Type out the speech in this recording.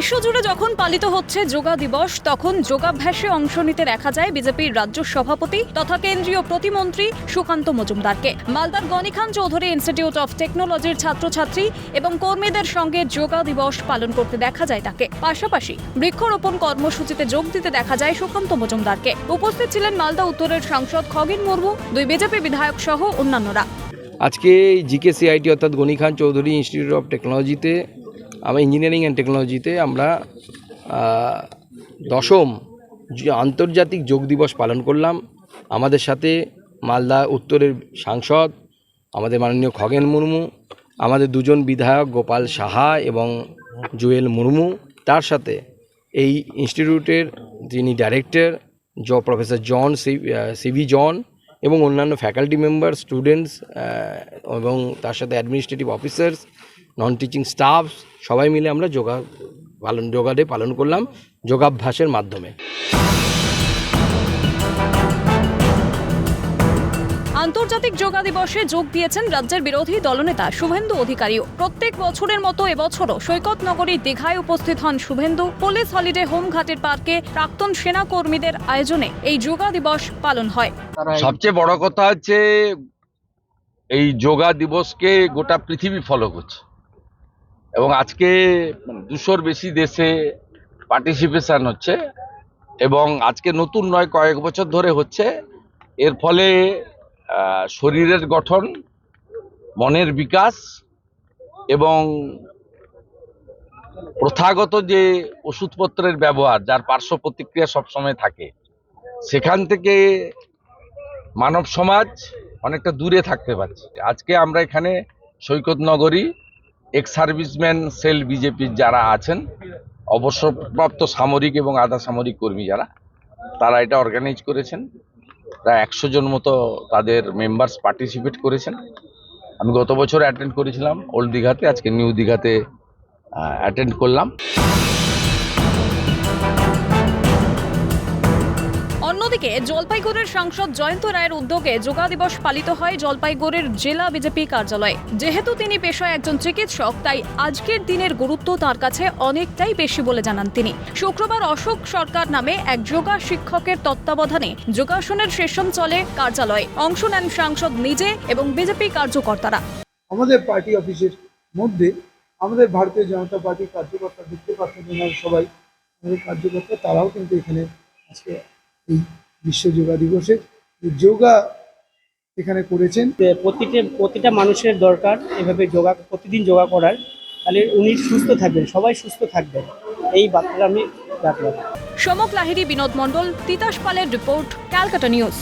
বিশ্বজুড়ে যখন পালিত হচ্ছে যোগা দিবস, তখন যোগাভ্যাসে অংশ নিতে দেখা যায় বিজেপির রাজ্য সভাপতি তথা কেন্দ্রীয় প্রতিমন্ত্রী সুকান্ত মজুমদারকে। মালদার গনিখান চৌধুরী ইনস্টিটিউট অফ টেকনোলজির ছাত্রছাত্রী এবং কর্মীদের সঙ্গে যোগা দিবস পালন করতে দেখা যায় তাকে। পাশাপাশি বৃক্ষরোপণ কর্মসূচিতে যোগ দিতে দেখা যায় সুকান্ত মজুমদারকে। উপস্থিত ছিলেন মালদা উত্তরের সাংসদ খগেন মুর্মু, দুই বিজেপি বিধায়ক সহ অন্যান্যরা। আজকে জিকে সিআইটি অর্থাৎ গনি খান চৌধুরী ইনস্টিটিউট অফ টেকনোলজিতে আমরা ইঞ্জিনিয়ারিং অ্যান্ড টেকনোলজিতে আমরা দশম আন্তর্জাতিক যোগ দিবস পালন করলাম। আমাদের সাথে মালদা উত্তরের সাংসদ, আমাদের মাননীয় খগেন মুর্মু, আমাদের দুজন বিধায়ক গোপাল সাহা এবং জুয়েল মুর্মু। তার সাথে এই ইনস্টিটিউটের যিনি ডাইরেক্টর জ প্রফেসর জন সিভি জন এবং অন্যান্য ফ্যাকাল্টি মেম্বার স্টুডেন্টস এবং তার সাথে administrative officers non teaching staff সবাই মিলে আমরা যোগা পালন যোগা ডে পালন করলাম যোগাভ্যাসের মাধ্যমে। আন্তর্জাতিক যোগা দিবসে যোগ দিয়েছেন রাজ্যের বিরোধী দলনেতা শুভেন্দু অধিকারীও প্রত্যেক বছরের মতো এবছরও সৈকত নগরী দীঘায় উপস্থিত হন শুভেন্দু। পুলিশ হলিডে হোম ঘাটের পার্কে প্রাক্তন সেনা কর্মীদের আয়োজনে এই যোগা দিবস পালন হয়। সবচেয়ে বড় কথা হচ্ছে এই যোগা দিবসকে গোটা পৃথিবী ফলো করছে। এবং আজকে দুশোর বেশি দেশে পার্টিসিপেশন হচ্ছে এবং আজকে নতুন নয়, কয়েক বছর ধরে হচ্ছে। এর ফলে শরীরের গঠন, মনের বিকাশ এবং প্রথাগত যে ওষুধপত্রের ব্যবহার, যার পার্শ্ব প্রতিক্রিয়া সবসময় থাকে, সেখান থেকে মানব সমাজ অনেকটা দূরে থাকতে পারছে। আজকে আমরা এখানে সৈকত নগরী এক্স সার্ভিসম্যান সেল বিজেপির যারা আছেন, অবসরপ্রাপ্ত সামরিক এবং আধা সামরিক কর্মী যারা, তারা এটা অর্গানাইজ করেছেন। প্রায় একশো জন মতো তাদের মেম্বার্স পার্টিসিপেট করেছেন। আমি গত বছর অ্যাটেন্ড করেছিলাম ওল্ড দীঘাতে আজকে নিউ দীঘাতে অ্যাটেন্ড করলাম। অন্যদিকে জলপাইগুড়ির সাংসদ জয়ন্ত রায়ের উদ্যোগে যোগা দিবস পালিত হয় জলপাইগুড়ির জেলা বিজেপি কার্যালয়ে। যেহেতু তিনি পেশায় একজন চিকিৎসক, তাই আজকের দিনের গুরুত্ব তার কাছে অনেকটাই বেশি বলে জানান তিনি। শুক্রবার অশোক সরকার নামে এক যোগা শিক্ষকের তত্ত্বাবধানে যোগাসনের সেশন চলে কার্যালয়ে। অংশ নেন সাংসদ নিজে এবং বিজেপি কার্যকর্তারা। আমাদের পার্টি অফিসের মধ্যে আমাদের ভারতীয় জনতা পার্টির কার্যকর্তা দেখতে পাচ্ছেন সবাই আমাদের কার্যকর্তা, তারাও কিন্তু এখানে আজকে এই বিশ্ব যোগা দিবসে যোগা এখানে করেছেন। যে প্রতিটা প্রতিটা মানুষের দরকার এভাবে যোগা প্রতিদিন যোগা করার। তাহলে উনি সুস্থ থাকবেন সবাই সুস্থ থাকবেন। এই বার্তাটা আমি রাখলাম। সমক লাহিড়ী বিনোদ মণ্ডল তিতাস পালের রিপোর্ট ক্যালকাটা নিউজ।